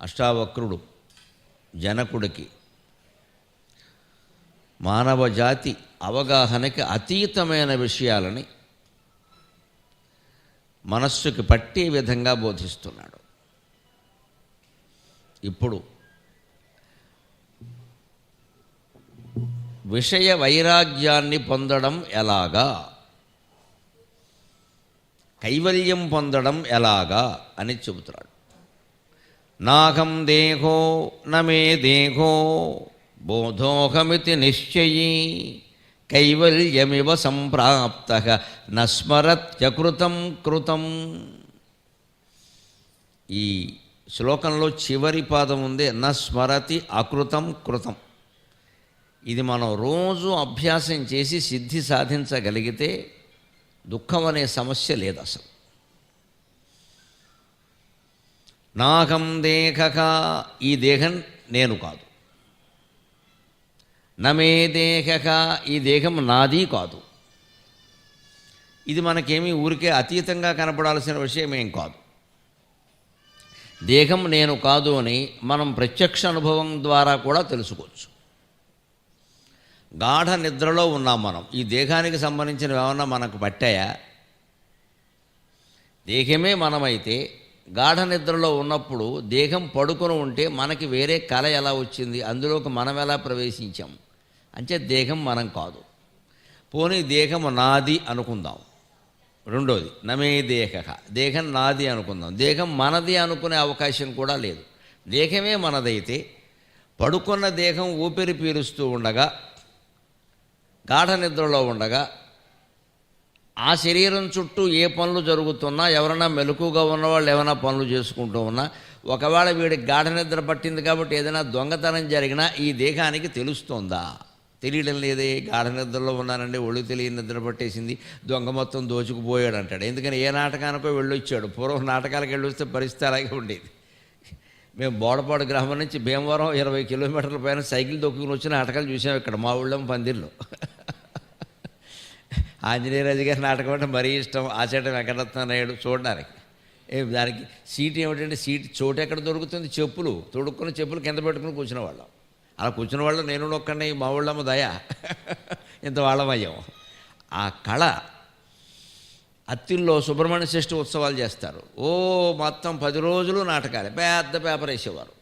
అష్టావక్రుడు జనకుడికి. మానవ జాతి అవగాహనకి అతీతమైన విషయాలని మనస్సుకి పట్టే విధంగా బోధిస్తున్నాడు. ఇప్పుడు విషయ వైరాగ్యాన్ని పొందడం ఎలాగా? కైవల్యం పొందడం ఎలాగా? అని చెబుతున్నాడు. నాహం దేహో నమే దేహో బోధోహమితి నిశ్చయీ కైవల్యమివ సంప్రాప్త నస్మరత్యకృతం కృతం. ఈ శ్లోకంలో చివరి పాదం ఉంది నస్మరతి అకృతం కృతం. ఇది మనం రోజు అభ్యాసం చేసి సిద్ధి సాధించగలిగితే దుఃఖం అనే సమస్య లేదు అసలు. నాహం దేహక ఈ దేహం నేను కాదు. నమే దేహక ఈ దేహం నాది కాదు. ఇది మనకేమీ ఊరికే అతీతంగా కనపడాల్సిన విషయం ఏం కాదు. దేహం నేను కాదు అని మనం ప్రత్యక్ష అనుభవం ద్వారా కూడా తెలుసుకోవచ్చు. గాఢ నిద్రలో ఉన్నాం మనం. ఈ దేహానికి సంబంధించిన ఏమన్నా మనకు పట్టాయా? దేహమే మనమైతే గాఢ నిద్రలో ఉన్నప్పుడు దేహం పడుకొని ఉంటే మనకి వేరే కళ ఎలా వచ్చింది? అందులోకి మనం ఎలా ప్రవేశించాం? అంటే దేహం మనం కాదు. పోనీ దేహం నాది అనుకుందాం. రెండోది నమే దేహ. దేహం నాది అనుకుందాం. దేహం మనది అనుకునే అవకాశం కూడా లేదు. దేహమే మనదైతే పడుకున్న దేహం ఊపిరి పీలుస్తూ ఉండగా గాఢ నిద్రలో ఉండగా ఆ శరీరం చుట్టూ ఏ పనులు జరుగుతున్నా ఎవరైనా మెలకుగా ఉన్నవాళ్ళు ఏమైనా పనులు చేసుకుంటూ ఉన్నా ఒకవేళ వీడి గాఢ నిద్ర పట్టింది కాబట్టి ఏదైనా దొంగతనం జరిగినా ఈ దేహానికి తెలుస్తోందా? తెలియడం లేదే గాఢ నిద్రలో ఉన్నానండి ఒళ్ళు తెలియని నిద్ర పట్టేసింది దొంగ మొత్తం దోచుకుపోయాడు అంటాడు. ఎందుకని ఏ నాటకానికో వెళ్ళొచ్చాడు. పూర్వం నాటకాలకు వెళ్ళొస్తే పరిస్థితి అలాగే ఉండేది. మేము బోడపాడు గ్రామం నుంచి భీమవరం ఇరవై కిలోమీటర్ల పైన సైకిల్ దొక్కుని వచ్చిన నాటకాలు చూసాం ఇక్కడ మా ఊళ్ళో పందిర్లో. ఆంజనేయరాజు గారి నాటకం అంటే మరీ ఇష్టం. ఆచేట వెంకటరత్న నాయుడు చూడడానికి. దానికి సీట్ ఏమిటంటే సీట్ చోటు ఎక్కడ దొరుకుతుంది? చెప్పులు. తొడుక్కుని చెప్పులు కింద పెట్టుకుని కూర్చున్న వాళ్ళం అలా కూర్చున్న వాళ్ళు నేను నొక్కండి మా ఊళ్ళమ్మ దయ. ఇంత వాళ్ళమయ్యాం ఆ కళ అత్తిల్లో సుబ్రహ్మణ్య షష్ఠి ఉత్సవాలు చేస్తారు. ఓ మొత్తం పది రోజులు నాటకాలు. పెద్ద పేపర్ వేసేవారు.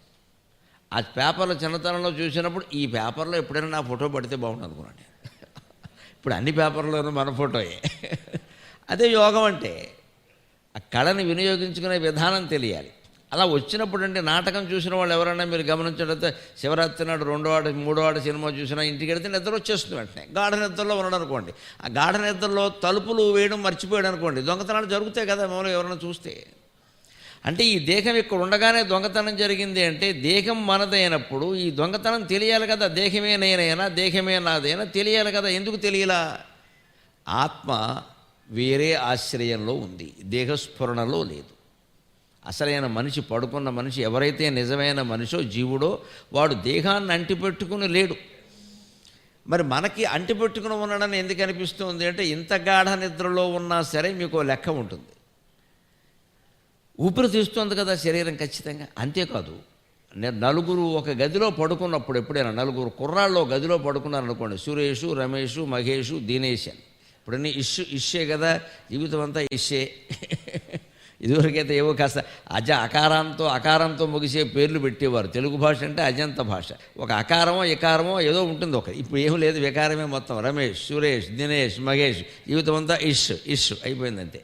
ఆ పేపర్లో చిన్నతనంలో చూసినప్పుడు ఈ పేపర్లో ఎప్పుడైనా నా ఫోటో పడితే బాగుండు అనుకున్నాను ఇప్పుడు అన్ని పేపర్లోనూ మన ఫోటోయే. అదే యోగం అంటే ఆ కళని వినియోగించుకునే విధానం తెలియాలి. అలా వచ్చినప్పుడు అంటే నాటకం చూసిన వాళ్ళు ఎవరైనా మీరు గమనించడంతో శివరాత్రి నాడు రెండో ఆట మూడో ఆట సినిమా చూసినా ఇంటికి వెళితే నిద్ర వచ్చేస్తుంది వెంటనే. గాఢ నిద్రలో ఉన్నాడు అనుకోండి. ఆ గాఢ నిద్రలో తలుపులు వేయడం మర్చిపోయాడు అనుకోండి. దొంగతనాలు జరుగుతాయి కదా మామూలుగా ఎవరైనా చూస్తే. అంటే ఈ దేహం ఇక్కడ ఉండగానే దొంగతనం జరిగింది అంటే దేహం మనదైనప్పుడు ఈ దొంగతనం తెలియాలి కదా దేహమే నేనైనా దేహమే నాదైనా తెలియాలి కదా ఎందుకు తెలియలా? ఆత్మ వేరే ఆశ్రయంలో ఉంది దేహస్ఫురణలో లేదు. అసలైన మనిషి పడుకున్న మనిషి ఎవరైతే నిజమైన మనిషో జీవుడో వాడు దేహాన్ని అంటిపెట్టుకుని లేడు. మరి మనకి అంటిపెట్టుకుని ఉండడం ఎందుకు అనిపిస్తుంది అంటే ఇంత గాఢ నిద్రలో ఉన్నా సరే మీకు లెక్క ఉంటుంది. ఊపిరి తీస్తుంది కదా శరీరం ఖచ్చితంగా. అంతేకాదు నలుగురు ఒక గదిలో పడుకున్నప్పుడు ఎప్పుడైనా నలుగురు కుర్రాళ్ళు గదిలో పడుకున్నారు అనుకోండి సురేషు రమేషు మహేషు దినేష్ అని. ఇప్పుడన్నీ ఇష్యూ ఇష్యే కదా జీవితం అంతా ఇష్యే ఇదివరకైతే ఏవో కాస్త అజ అకారంతో అకారంతో ముగిసే పేర్లు పెట్టేవారు. తెలుగు భాష అంటే అజంత భాష. ఒక అకారమో ఇకారమో ఏదో ఉంటుంది ఒక. ఇప్పుడు ఏం లేదు వికారమే మొత్తం. రమేష్ సురేష్ దినేష్ మహేష్ జీవితం అంతా ఇష్ ఇష్ అయిపోయిందంతే.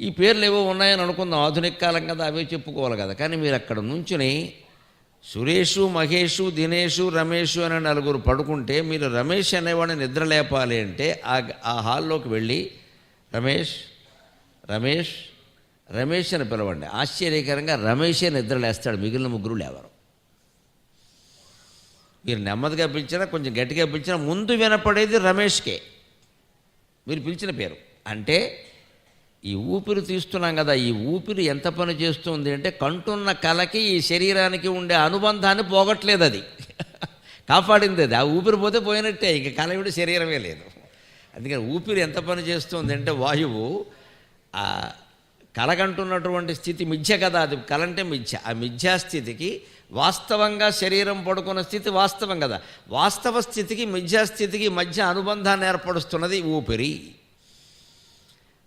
ఈ పేర్లు ఏవో ఉన్నాయని అనుకుందాం. ఆధునిక కాలం కదా అవే చెప్పుకోవాలి కదా. కానీ మీరు అక్కడ నుంచుని సురేషు మహేషు దినేషు రమేషు అనే నలుగురు పడుకుంటే మీరు రమేష్ అనేవాడిని నిద్ర లేపాలి అంటే ఆ ఆ హాల్లోకి వెళ్ళి రమేష్ రమేష్ రమేష్ అని పిలవండి. ఆశ్చర్యకరంగా రమేషే నిద్ర లేస్తాడు. మిగిలిన ముగ్గురు లేవరు. మీరు నెమ్మదిగా పిలిచినా కొంచెం గట్టిగా పిలిచినా ముందు వినపడేది రమేష్కే. మీరు పిలిచిన పేరు. అంటే ఈ ఊపిరి తీస్తున్నాం కదా ఈ ఊపిరి ఎంత పని చేస్తుంది అంటే కంటున్న కళకి ఈ శరీరానికి ఉండే అనుబంధాన్ని పోగట్లేదు అది. కాపాడింది అది. ఆ ఊపిరి పోతే పోయినట్టే ఇక కలవిడి శరీరమే లేదు. అందుకని ఊపిరి ఎంత పని చేస్తుంది అంటే వాయువు ఆ కలగంటున్నటువంటి స్థితి మిథ్య కదా అది కలంటే మిథ్య. ఆ మిథ్యాస్థితికి వాస్తవంగా శరీరం పడుకున్న స్థితి వాస్తవం కదా. వాస్తవ స్థితికి మిథ్యాస్థితికి మధ్య అనుబంధాన్ని ఏర్పరుస్తున్నది ఊపిరి.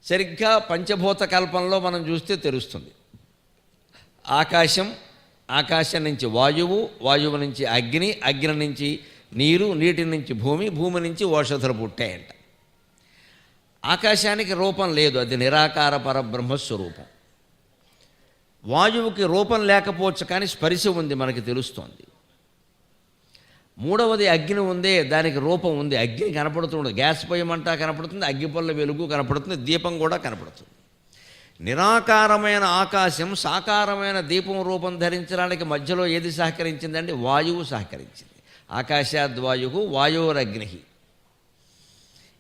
సరిగ్గా పంచభూత కల్పంలో మనం చూస్తే తెలుస్తుంది. ఆకాశం ఆకాశం నుంచి వాయువు వాయువు నుంచి అగ్ని అగ్ని నుంచి నీరు నీటి నుంచి భూమి భూమి నుంచి ఓషధులు పుట్టాయంట. ఆకాశానికి రూపం లేదు అది నిరాకార పరబ్రహ్మస్వరూపం. వాయువుకి రూపం లేకపోవచ్చు కానీ స్పరిశ ఉంది మనకి తెలుస్తోంది. మూడవది అగ్ని ఉందే దానికి రూపం ఉంది. అగ్ని కనపడుతుంది గ్యాస్ పొయ్యమంటా కనపడుతుంది అగ్గిపొల్ల వెలుగు కనపడుతుంది దీపం కూడా కనపడుతుంది. నిరాకారమైన ఆకాశం సాకారమైన దీపం రూపం ధరించడానికి మధ్యలో ఏది సహకరించిందండి? వాయువు సహకరించింది. ఆకాశాద్వాయు వాయువురగ్ని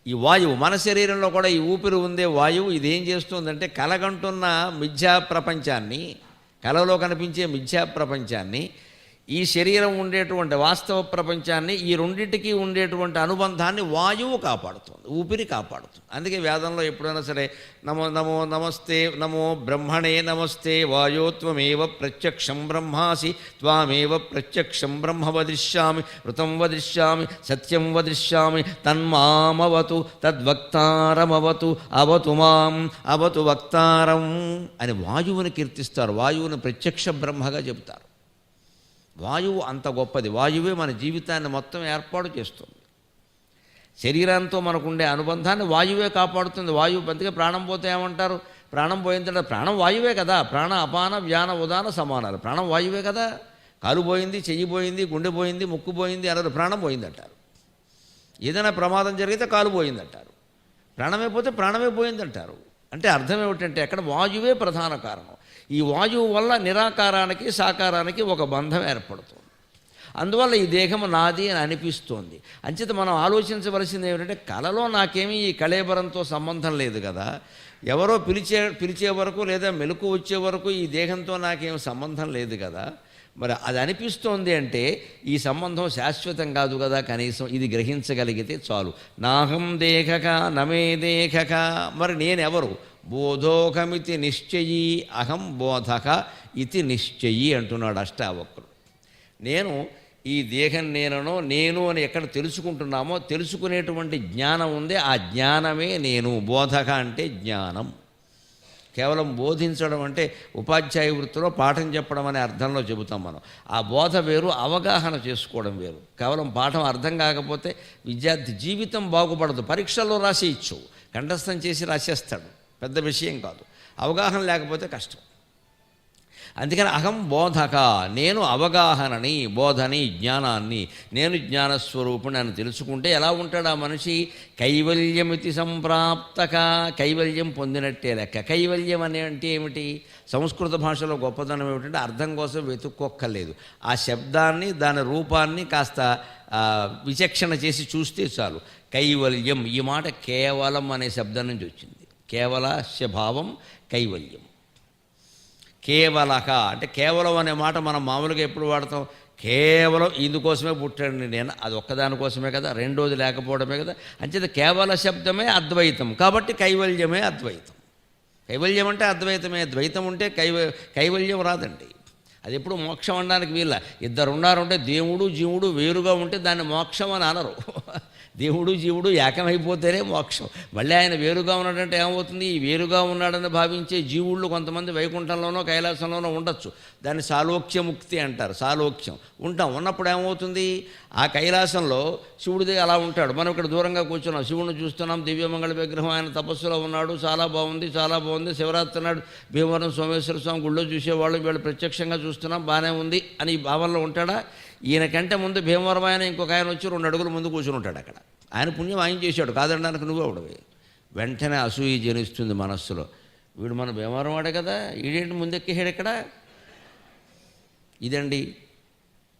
ఈ వాయువు మన శరీరంలో కూడా ఈ ఊపిరి ఉందే వాయువు ఇదేం చేస్తుందంటే కలగంటున్న మిథ్యా ప్రపంచాన్ని కలలో కనిపించే మిథ్యా ప్రపంచాన్ని ఈ శరీరం ఉండేటువంటి వాస్తవ ప్రపంచాన్ని ఈ రెండింటికి ఉండేటువంటి అనుబంధాన్ని వాయువు కాపాడుతుంది ఊపిరి కాపాడుతుంది. అందుకే వేదంలో ఎప్పుడైనా సరే నమో నమో నమస్తే నమో బ్రహ్మణే నమస్తే వాయోత్వమేవ ప్రత్యక్షం బ్రహ్మాసి త్వామేవ ప్రత్యక్షం బ్రహ్మ వదిష్యామి వృతం వదిష్యామి సత్యం వదిష్యామి తన్మామవతు తద్వక్తారమవతు అవతు మాం అవతు వక్తారం అని వాయువుని కీర్తిస్తారు వాయువుని ప్రత్యక్ష బ్రహ్మగా చెబుతారు. వాయువు అంత గొప్పది. వాయువే మన జీవితాన్ని మొత్తం ఏర్పాటు చేస్తుంది. శరీరంతో మనకుండే అనుబంధాన్ని వాయువే కాపాడుతుంది. వాయువు అందుకే ప్రాణం పోతే ఏమంటారు? ప్రాణం పోయిన తర్వాత ప్రాణం వాయువే కదా. ప్రాణ అపాన వ్యాన ఉదాన సమానాలు. ప్రాణం వాయువే కదా. కాలు పోయింది చెయ్యి పోయింది గుండె పోయింది ముక్కు పోయింది అనరు ప్రాణం పోయిందంటారు. ఏదైనా ప్రమాదం జరిగితే కాలు పోయిందంటారు. ప్రాణమే పోతే ప్రాణమే పోయిందంటారు. అంటే అర్థం ఏమిటంటే అక్కడ వాయువే ప్రధాన కారణం. ఈ వాయువు వల్ల నిరాకారానికి సాకారానికి ఒక బంధం ఏర్పడుతుంది. అందువల్ల ఈ దేహము నాది అని అనిపిస్తోంది. అంచేత మనం ఆలోచించవలసింది ఏమిటంటే కళలో నాకేమీ ఈ కళేబరంతో సంబంధం లేదు కదా. ఎవరో పిలిచే పిలిచే వరకు లేదా మెలకు వచ్చే వరకు ఈ దేహంతో నాకేం సంబంధం లేదు కదా. మరి అది అనిపిస్తోంది అంటే ఈ సంబంధం శాశ్వతం కాదు కదా కనీసం ఇది గ్రహించగలిగితే చాలు. నాహం దేహక నమే దేహక. మరి నేనెవరు? బోధోకమితి నిశ్చయి అహం బోధక ఇది నిశ్చయి అంటున్నాడు అష్టావక్రుడు. నేను ఈ దేహం నేననో నేను అని ఎక్కడ తెలుసుకుంటున్నామో తెలుసుకునేటువంటి జ్ఞానం ఉంది ఆ జ్ఞానమే నేను. బోధక అంటే జ్ఞానం. కేవలం బోధించడం అంటే ఉపాధ్యాయ వృత్తిలో పాఠం చెప్పడం అనే అర్థంలో చెబుతాం మనం. ఆ బోధ వేరు అవగాహన చేసుకోవడం వేరు. కేవలం పాఠం అర్థం కాకపోతే విద్యార్థి జీవితం బాగుపడదు. పరీక్షల్లో రాసి ఇచ్చు కంఠస్థం చేసి రాసేస్తాడు. పెద్ద విషయం కాదు. అవగాహన లేకపోతే కష్టం. అందుకని అహం బోధక నేను అవగాహనని బోధని జ్ఞానాన్ని నేను జ్ఞానస్వరూపుని అని తెలుసుకుంటే ఎలా ఉంటాడు ఆ మనిషి? కైవల్యమితి సంప్రాప్తక కైవల్యం పొందినట్టే లెక్క. కైవల్యం అనే అంటే ఏమిటి? సంస్కృత భాషలో గొప్పదనం ఏమిటంటే అర్థం కోసం వెతుక్కోక్కర్లేదు. ఆ శబ్దాన్ని దాని రూపాన్ని కాస్త విచక్షణ చేసి చూస్తే చాలు. కైవల్యం ఈ మాట కేవలం అనే శబ్దం నుంచి వచ్చింది. కేవలాస్యభావం కైవల్యం. కేవలక అంటే కేవలం అనే మాట మనం మామూలుగా ఎప్పుడు వాడతాం? కేవలం ఇందుకోసమే పుట్టాడు నేను. అది ఒక్కదానికోసమే కదా రెండోది లేకపోవడమే కదా. అంచేత కేవల శబ్దమే అద్వైతం. కాబట్టి కైవల్యమే అద్వైతం. కైవల్యం అంటే అద్వైతమే. ద్వైతం ఉంటే కైవ కైవల్యం రాదండి. అది ఎప్పుడు మోక్షం అనడానికి వీళ్ళ ఇద్దరు ఉన్నారంటే దేవుడు జీవుడు వేరుగా ఉంటే దాన్ని మోక్షం అని అనరు. దేవుడు జీవుడు ఏకమైపోతేనే మోక్షం. మళ్ళీ ఆయన వేరుగా ఉన్నాడంటే ఏమవుతుంది? ఈ వేరుగా ఉన్నాడని భావించే జీవుళ్ళు కొంతమంది వైకుంఠంలోనో కైలాసంలోనో ఉండొచ్చు. దాన్ని సాలోక్య ముక్తి అంటారు. సాలోక్యం. ఉంటాం. ఉన్నప్పుడు ఏమవుతుంది? ఆ కైలాసంలో శివుడిది అలా ఉంటాడు. మనం ఇక్కడ దూరంగా కూర్చున్నాం. శివుడిని చూస్తున్నాం. దివ్యమంగళ విగ్రహం. ఆయన తపస్సులో ఉన్నాడు. చాలా బాగుంది. చాలా బాగుంది. శివరాత్రి నాడు భీమవరం సోమేశ్వర స్వామి గుళ్ళో చూసేవాళ్ళు. వీళ్ళు ప్రత్యక్షంగా చూస్తున్నాం. బాగానే ఉంది అని ఈ భావనలో ఉంటాడా? ఈయనకంటే ముందు భీమవరం ఆయన ఇంకొక ఆయన వచ్చి రెండు అడుగులు ముందు కూర్చుని ఉంటాడు అక్కడ. ఆయన పుణ్యం ఆయన చేశాడు. కాదనడానికి నువ్వే అవడవి వెంటనే అసూయ జనిస్తుంది మనస్సులో. వీడు మన భీమవరం వాడే కదా ఈడేంటి ముందెక్కేసాడు ఇక్కడ? ఇదండి.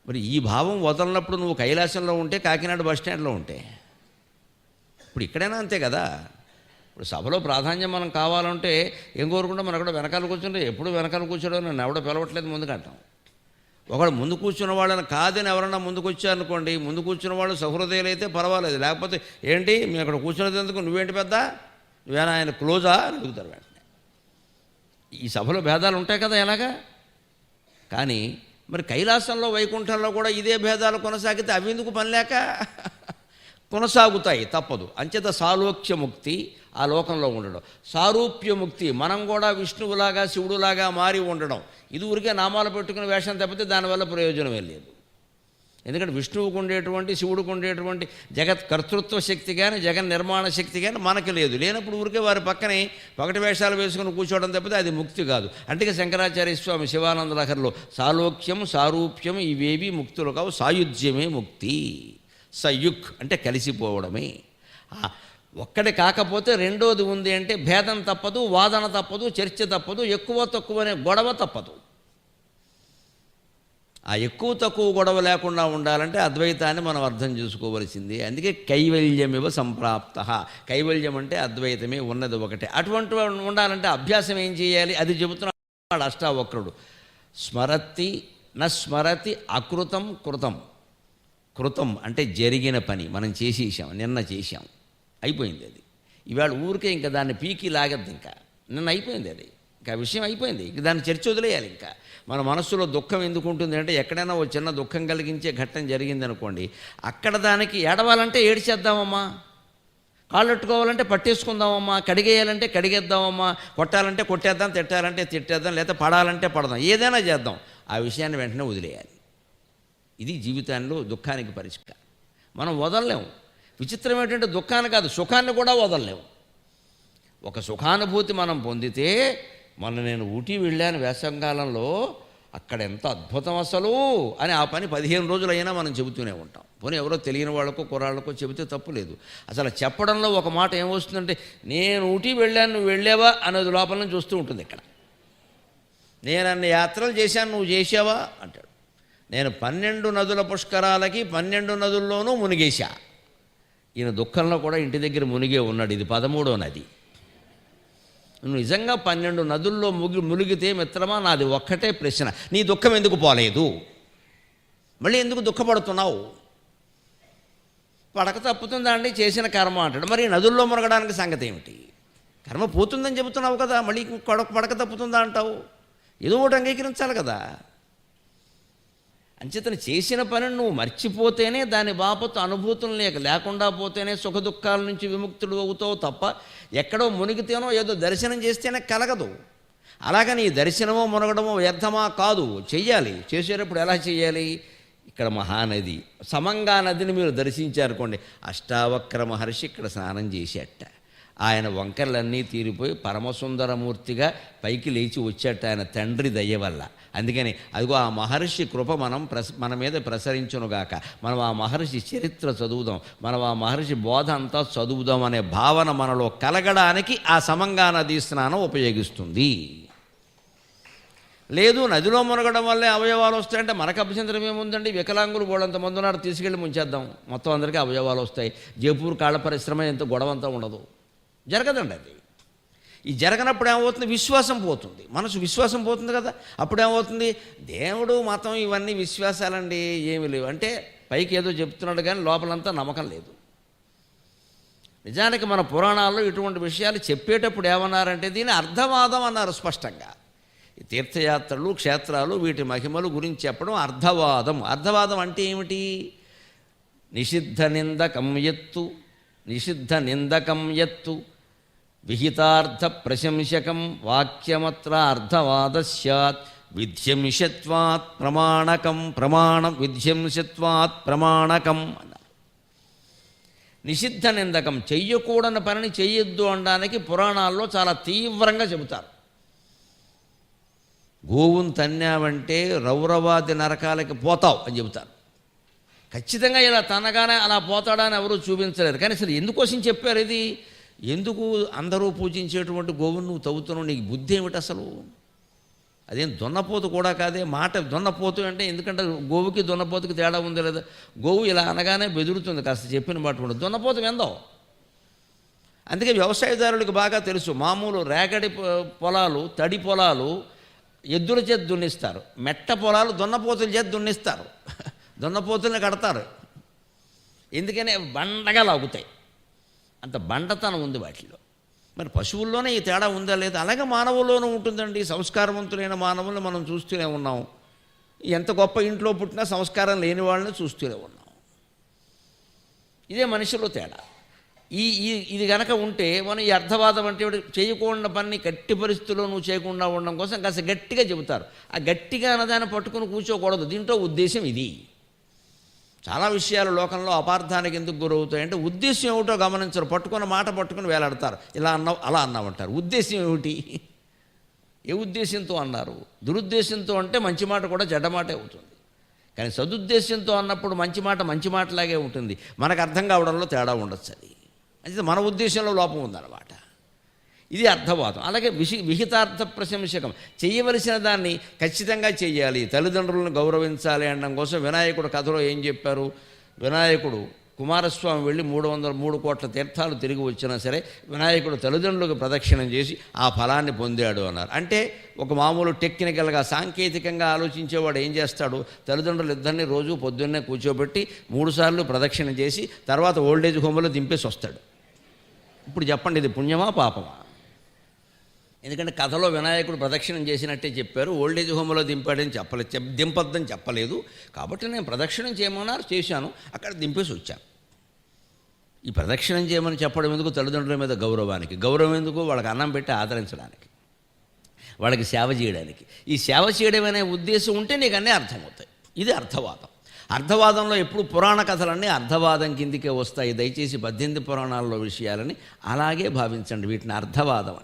మరి ఈ భావం వదలనప్పుడు నువ్వు కైలాసంలో ఉంటే కాకినాడ బస్ స్టాండ్లో ఉంటే. ఇప్పుడు ఇక్కడైనా అంతే కదా. ఇప్పుడు సభలో ప్రాధాన్యం మనం కావాలంటే ఏం కోరుకుంటాం? మనం కూడా వెనకాల కూర్చుంటే ఎప్పుడు వెనకాల కూర్చోడం నన్ను ఎవడో పిలవట్లేదు ముందుకంటాం ఒకడు ముందు కూర్చున్న వాళ్ళని కాదని ఎవరన్నా ముందుకు వచ్చారనుకోండి ముందు కూర్చున్న వాళ్ళు సహృదయులు అయితే పర్వాలేదు. లేకపోతే ఏంటి? మేము అక్కడ కూర్చున్నది ఎందుకు? నువ్వేంటి పెద్ద? నువ్వేనా ఆయన క్లోజా? అని అడుగుతారు వెంటనే. ఈ సభలో భేదాలు ఉంటాయి కదా ఎలాగా? కానీ మరి కైలాసంలో వైకుంఠంలో కూడా ఇదే భేదాలు కొనసాగితే అవి ఎందుకు పనిలేక? కొనసాగుతాయి తప్పదు. అంచేత సాలోక్యముక్తి ఆ లోకంలో ఉండడం. సారూప్యముక్తి మనం కూడా విష్ణువులాగా శివుడులాగా మారి ఉండడం. ఇది ఊరికే నామాలు పెట్టుకుని వేషం తప్పితే దానివల్ల ప్రయోజనమే లేదు. ఎందుకంటే విష్ణువుకు ఉండేటువంటి శివుడికి ఉండేటువంటి జగత్ కర్తృత్వ శక్తి కానీ జగన్ నిర్మాణ శక్తి కానీ మనకి లేదు. లేనప్పుడు ఊరికే వారి పక్కనే పగటి వేషాలు వేసుకుని కూర్చోవడం తప్పితే అది ముక్తి కాదు. అంటే శంకరాచార్య స్వామి శివానంద లహర్లో సాలోక్యం సారూప్యం ఇవేవి ముక్తులు కావు. సాయుధ్యమే ముక్తి. సయుక్ అంటే కలిసిపోవడమే. ఒక్కడి ఒక్కటి కాకపోతే రెండోది ఉంది అంటే భేదం తప్పదు వాదన తప్పదు చర్చ తప్పదు ఎక్కువ తక్కువ అనే గొడవ తప్పదు. ఆ ఎక్కువ తక్కువ గొడవ లేకుండా ఉండాలంటే అద్వైతాన్ని మనం అర్థం చేసుకోవలసింది. అందుకే కైవల్యమివ సంప్రాప్త. కైవల్యం అంటే అద్వైతమే ఉన్నది ఒకటే. అటువంటి ఉండాలంటే అభ్యాసం ఏం చేయాలి? అది చెబుతున్నాడు అష్టావక్రుడు. స్మరతి న స్మరతి అకృతం కృతం. కృతం అంటే జరిగిన పని. మనం చేసేసాం నిన్న చేసాం. అయిపోయింది అది. ఇవాళ ఊరికే ఇంకా దాన్ని పీకి లాగద్దు ఇంకా. నిన్న అయిపోయింది అది. ఇంకా విషయం అయిపోయింది. ఇంక దాన్ని చర్చ వదిలేయాలి ఇంకా. మన మనస్సులో దుఃఖం ఎందుకు ఉంటుంది అంటే ఎక్కడైనా ఓ చిన్న దుఃఖం కలిగించే ఘట్టం జరిగింది అనుకోండి అక్కడ దానికి ఏడవాలంటే ఏడిచేద్దామమ్మా. కాళ్ళట్టుకోవాలంటే పట్టేసుకుందామమ్మా. కడిగేయాలంటే కడిగేద్దామమ్మా. కొట్టాలంటే కొట్టేద్దాం తిట్టాలంటే తిట్టేద్దాం లేదా పడాలంటే పడదాం. ఏదైనా చేద్దాం. ఆ విషయాన్ని వెంటనే వదిలేయాలి. ఇది జీవితాల్లో దుఃఖానికి పరిష్కారం. మనం వదలలేము. విచిత్రం ఏంటంటే దుఃఖాన్ని కాదు సుఖాన్ని కూడా వదలలేవు. ఒక సుఖానుభూతి మనం పొందితే మొన్న నేను ఊటీ వెళ్ళాను వేసవకాలంలో అక్కడ ఎంత అద్భుతం అసలు అని ఆ పని పదిహేను రోజులైనా మనం చెబుతూనే ఉంటాం. పోనీ ఎవరో తెలియని వాళ్ళకో కుర్రాళ్ళకో చెబితే తప్పు లేదు. అసలు చెప్పడంలో ఒక మాట ఏమొస్తుందంటే నేను ఊటీ వెళ్ళాను నువ్వు వెళ్ళావా అనేది లోపల నుంచి వస్తూ ఉంటుంది ఇక్కడ. నేను అన్ని యాత్రలు చేశాను నువ్వు చేసావా అంటాడు. నేను పన్నెండు నదుల పుష్కరాలకి పన్నెండు నదుల్లోనూ మునిగేశా. ఈయన దుఃఖంలో కూడా ఇంటి దగ్గర మునిగే ఉన్నాడు. ఇది పదమూడో నది. నువ్వు నిజంగా పన్నెండు నదుల్లో ముగి మునిగితే మిత్రమా? నాది ఒక్కటే ప్రశ్న. నీ దుఃఖం ఎందుకు పోలేదు? మళ్ళీ ఎందుకు దుఃఖపడుతున్నావు? పడక తప్పుతుందా అండి? చేసిన కర్మ అంటాడు. మరి నదుల్లో మునగడానికి సంగతి ఏమిటి? కర్మ పోతుందని చెబుతున్నావు కదా. మళ్ళీ కొడక పడక తప్పుతుందా అంటావు? ఏదో ఒకటి అంగీకరించాలి కదా. అంచేతను చేసిన పనిని నువ్వు మర్చిపోతేనే దాని బాపతు అనుభూతులు లేక లేకుండా పోతేనే సుఖ దుఃఖాల నుంచి విముక్తుడు అవుతావు తప్ప ఎక్కడో మునిగితేనో ఏదో దర్శనం చేస్తేనే కలగదు. అలాగని ఈ దర్శనమో మునగడమో వ్యర్థమా కాదు. చెయ్యాలి. చేసేటప్పుడు ఎలా చేయాలి ఇక్కడ మహానది సమంగా నదిని మీరు దర్శించారనుకోండి అష్టావక్ర మహర్షి ఇక్కడ స్నానం చేసేట. ఆయన వంకర్లన్నీ తీరిపోయి పరమసుందరమూర్తిగా పైకి లేచి వచ్చాట ఆయన తండ్రి దయ వల్ల. అందుకని అదిగో ఆ మహర్షి కృప మనం ప్రస మన మీద ప్రసరించునుగాక మనం ఆ మహర్షి చరిత్ర చదువుదాం. మనం ఆ మహర్షి బోధ అంతా చదువుదాం అనే భావన మనలో కలగడానికి ఆ సమంగా నదీ స్నానం ఉపయోగిస్తుంది. లేదు నదిలో మునగడం వల్లే అవయవాలు వస్తాయంటే మనకు అభ్యంతరం ఏముందండి? వికలాంగులు బోడంత మంది ఉన్నారు తీసుకెళ్ళి ముంచేద్దాం. మొత్తం అందరికీ అవయవాలు వస్తాయి. జైపూర్ కాళ్ళ పరిశ్రమ ఎంత గొడవంతా ఉండదు. జరగదండి అది. ఈ జరగనప్పుడు ఏమవుతుంది? విశ్వాసం పోతుంది. మనసు విశ్వాసం పోతుంది కదా. అప్పుడు ఏమవుతుంది? దేవుడు మతం ఇవన్నీ విశ్వాసాలండి ఏమి లేవు. అంటే పైకి ఏదో చెప్తున్నాడు కానీ లోపలంతా నమ్మకం లేదు. నిజానికి మన పురాణాల్లో ఇటువంటి విషయాలు చెప్పేటప్పుడు ఏమన్నారంటే దీన్ని అర్ధవాదం అన్నారు స్పష్టంగా. ఈ తీర్థయాత్రలు క్షేత్రాలు వీటి మహిమలు గురించి చెప్పడం అర్ధవాదం అర్ధవాదం అంటే ఏమిటి? నిషిద్ధ నిందకం ఎత్తు నిషిద్ధ నిందకం ఎత్తు. విహితార్థ ప్రశంసకం వాక్యమత్ర అర్థవాద సత్ విధ్యంశత్వాత్ ప్రమాణకం ప్రమాణం విధ్యంశత్వాత్ ప్రమాణకం నిషిద్ధ నిందకం చెయ్యకూడని పనిని చెయ్యొద్దు అనడానికి పురాణాల్లో చాలా తీవ్రంగా చెబుతారు. గోవును తన్నావంటే రౌరవాది నరకాలకి పోతావు అని చెబుతారు. ఖచ్చితంగా ఇలా తనగానే అలా పోతాడని ఎవరూ చూపించలేరు కానీ అసలు ఎందుకోసం చెప్పారు ఇది? ఎందుకు అందరూ పూజించేటువంటి గోవును నువ్వు తవ్వుతున్నావు? నీకు బుద్ధి ఏమిటి అసలు? అదేం దున్నపోతు కూడా కాదే మాట దున్నపోతు అంటే ఎందుకంటే గోవుకి దున్నపోతుకి తేడా ఉంది లేదా? గోవు ఇలా అనగానే బెదురుతుంది కాస్త చెప్పిన మాట కూడా. దున్నపోతు వెందో. అందుకే వ్యవసాయదారులకు బాగా తెలుసు మామూలు రేగడి పొ- పొలాలు తడి పొలాలు ఎద్దుల చేత దున్నిస్తారు. మెట్ట పొలాలు దున్నపోతుల చేత దున్నిస్తారు. దున్నపోతుల్ని కడతారు. ఎందుకనే బండగా లాగుతాయి. అంత బండతనం ఉంది వాటిలో. మరి పశువుల్లోనే ఈ తేడా ఉందా లేదా? అలాగే మానవుల్లోనూ ఉంటుందండి. సంస్కారవంతులైన మానవులను మనం చూస్తూనే ఉన్నాం. ఎంత గొప్ప ఇంట్లో పుట్టినా సంస్కారం లేని వాళ్ళని చూస్తూనే ఉన్నాం. ఇదే మనిషిలో తేడా. ఈ ఇది కనుక ఉంటే మనం ఈ అర్థవాదం అంటే చేయకుండా పని గట్టి పరిస్థితుల్లో నువ్వు చేయకుండా ఉండడం కోసం కాస్త గట్టిగా చెబుతారు. ఆ గట్టిగా అన్నదాన్ని పట్టుకుని కూర్చోకూడదు. దీంట్లో ఉద్దేశం ఇది. చాలా విషయాలు లోకంలో అపార్థానికి ఎందుకు గురవుతాయంటే ఉద్దేశం ఏమిటో గమనించరు. పట్టుకున్న మాట పట్టుకుని వేలాడతారు. ఇలా అన్నావు అలా అన్నామంటారు. ఉద్దేశం ఏమిటి? ఏ ఉద్దేశంతో అన్నారు? దురుద్దేశంతో అంటే మంచి మాట కూడా చెడ్డ మాటే అవుతుంది. కానీ సదుద్దేశంతో అన్నప్పుడు మంచి మాట మంచి మాటలాగే ఉంటుంది. మనకు అర్థం కావడంలో తేడా ఉండొచ్చు అది అయితే మన ఉద్దేశంలో లోపం ఉందన్నమాట. ఇది అర్థవాదం. అలాగే విషి విహితార్థ ప్రశంసకం. చేయవలసిన దాన్ని ఖచ్చితంగా చేయాలి. తల్లిదండ్రులను గౌరవించాలి అనడం కోసం వినాయకుడు కథలో ఏం చెప్పారు? వినాయకుడు కుమారస్వామి వెళ్ళి మూడు వందల మూడు కోట్ల తీర్థాలు తిరిగి వచ్చినా సరే వినాయకుడు తల్లిదండ్రులకు ప్రదక్షిణం చేసి ఆ ఫలాన్ని పొందాడు అన్నారు. అంటే ఒక మామూలు టెక్నికల్గా సాంకేతికంగా ఆలోచించేవాడు ఏం చేస్తాడు? తల్లిదండ్రులు ఇద్దరిని రోజు పొద్దున్నే కూర్చోబెట్టి మూడుసార్లు ప్రదక్షిణ చేసి తర్వాత ఓల్డేజ్ హోమ్లో దింపేసి వస్తాడు. ఇప్పుడు చెప్పండి ఇది పుణ్యమా పాపమా? ఎందుకంటే కథలో వినాయకుడు ప్రదక్షిణం చేసినట్టే చెప్పారు. ఓల్డేజ్ హోమ్లో దింపాడని చెప్పలేదు దింపద్దని దింపొద్దని చెప్పలేదు. కాబట్టి నేను ప్రదక్షిణం చేయమన్నారు చేశాను. అక్కడ దింపేసి వచ్చాను ఈ ప్రదక్షిణం చేయమని చెప్పడం ఎందుకు? తల్లిదండ్రుల మీద గౌరవానికి. గౌరవం ఎందుకు? వాళ్ళకి అన్నం పెట్టి ఆదరించడానికి. వాళ్ళకి సేవ చేయడానికి. ఈ సేవ చేయడం అనే ఉద్దేశం ఉంటే నీకు అన్నీ అర్థమవుతాయి. ఇది అర్థవాదం. అర్థవాదంలో ఎప్పుడు పురాణ కథలన్నీ అర్థవాదం కిందికే వస్తాయి. దయచేసి పద్దెనిమిది పురాణాల్లో విషయాలని అలాగే భావించండి. వీటిని అర్థవాదం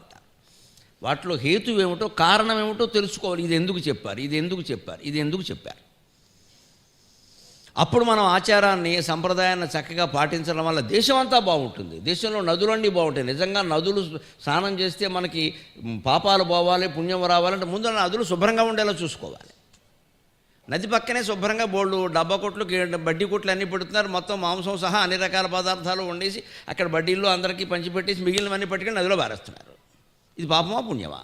వాటిలో హేతు ఏమిటో కారణం ఏమిటో తెలుసుకోవాలి. ఇది ఎందుకు చెప్పారు? ఇది ఎందుకు చెప్పారు? ఇది ఎందుకు చెప్పారు? అప్పుడు మనం ఆచారాన్ని సంప్రదాయాన్ని చక్కగా పాటించడం వల్ల దేశం అంతా బాగుంటుంది. దేశంలో నదులన్నీ బాగుంటాయి. నిజంగా నదులు స్నానం చేస్తే మనకి పాపాలు పోవాలి పుణ్యం రావాలంటే ముందు నదులు శుభ్రంగా ఉండేలా చూసుకోవాలి. నది పక్కనే శుభ్రంగా బోళ్ళు డబ్బా కొట్లు బడ్డీ కొట్లు అన్నీ పెడుతున్నారు. మొత్తం మాంసం సహా అన్ని రకాల పదార్థాలు వండేసి అక్కడ బడ్డీల్లో అందరికీ పంచిపెట్టేసి మిగిలినవన్నీ పట్టుకొని నదిలో పారేస్తున్నారు. ఇది పాపమా పుణ్యమా?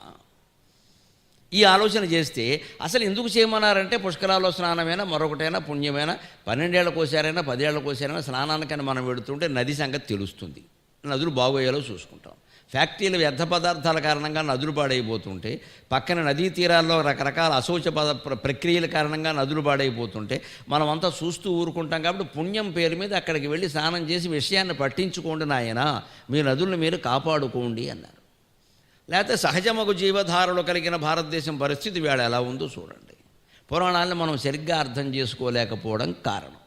ఈ ఆలోచన చేస్తే అసలు ఎందుకు చేయమన్నారంటే పుష్కరాల్లో స్నానమైనా మరొకటైనా పుణ్యమైనా పన్నెండేళ్ళ కోసారైనా పదేళ్ళ కోసారైనా స్నానానికైనా మనం వెడుతుంటే నది సంగతి తెలుస్తుంది. నదులు బాగోయేలో చూసుకుంటాం. ఫ్యాక్టరీల వ్యర్థ పదార్థాల కారణంగా నదులు పాడైపోతుంటే పక్కన నదీ తీరాల్లో రకరకాల అశౌచ పద ప్ర- ప్రక్రియల కారణంగా నదులు పాడైపోతుంటే మనం అంతా చూస్తూ ఊరుకుంటాం కాబట్టి పుణ్యం పేరు మీద అక్కడికి వెళ్ళి స్నానం చేసి విషయాన్ని పట్టించుకోండి నాయన. మీ నదులను మీరు కాపాడుకోండి అన్నారు. లేకపోతే సహజమగు జీవధారలు కలిగిన భారతదేశం పరిస్థితి వేళ ఎలా ఉందో చూడండి. పురాణాలను మనం సరిగ్గా అర్థం చేసుకోలేకపోవడం కారణం.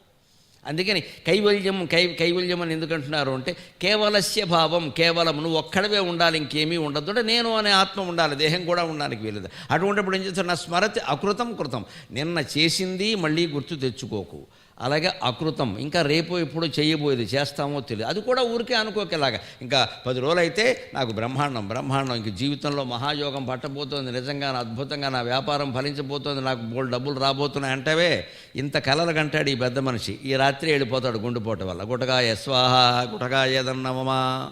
అందుకని కైవల్యం కై కైవల్యం అని ఎందుకంటున్నారు అంటే కేవలస్య భావం కేవలం నువ్వు ఒక్కడవే ఉండాలి ఇంకేమీ ఉండదు. అంటే నేను అనే ఆత్మ ఉండాలి దేహం కూడా ఉండడానికి వీలదు అటువంటిప్పుడు ఏం చేస్తారు? నా స్మరతి అకృతం కృతం. నిన్న చేసింది మళ్ళీ గుర్తు తెచ్చుకోకు. అలాగే అకృతం. ఇంకా రేపు ఎప్పుడు చేయబోయేది చేస్తామో తెలియదు. అది కూడా ఊరికే అనుకోకేలాగా. ఇంకా పది రోజులు అయితే నాకు బ్రహ్మాండం బ్రహ్మాండం. ఇంక జీవితంలో మహాయోగం పట్టబోతోంది. నిజంగా నా అద్భుతంగా నా వ్యాపారం ఫలించబోతోంది. నాకు బోల్ డబ్బులు రాబోతున్నాయి అంటవే. ఇంత కలలు కంటాడు ఈ పెద్ద మనిషి. ఈ రాత్రి వెళ్ళిపోతాడు గుండెపోట వల్ల. గుటగా యస్వాహ గుటగా ఏదన్నమా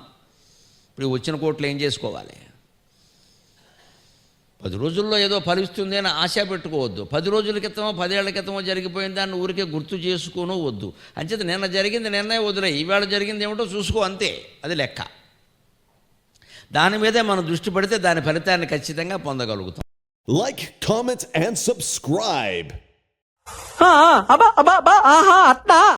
ఇప్పుడు వచ్చిన కోట్లు ఏం చేసుకోవాలి? పది రోజుల్లో ఏదో ఫలిస్తుంది అని ఆశ పెట్టుకోవద్దు. పది రోజుల క్రితమో పదేళ్ళ క్రితమో జరిగిపోయిన దాన్ని ఊరికే గుర్తు చేసుకోను వద్దు. అంచేత నిన్న జరిగింది నిన్నే వదిలే ఈవేళ జరిగింది ఏమిటో చూసుకో అంతే. అది లెక్క. దాని మీదే మనం దృష్టి పెడితే దాని ఫలితాన్ని ఖచ్చితంగా పొందగలుగుతాం. Comment, and subscribe. ఆ, అబ్బా అబ్బా అబ్బా ఆహా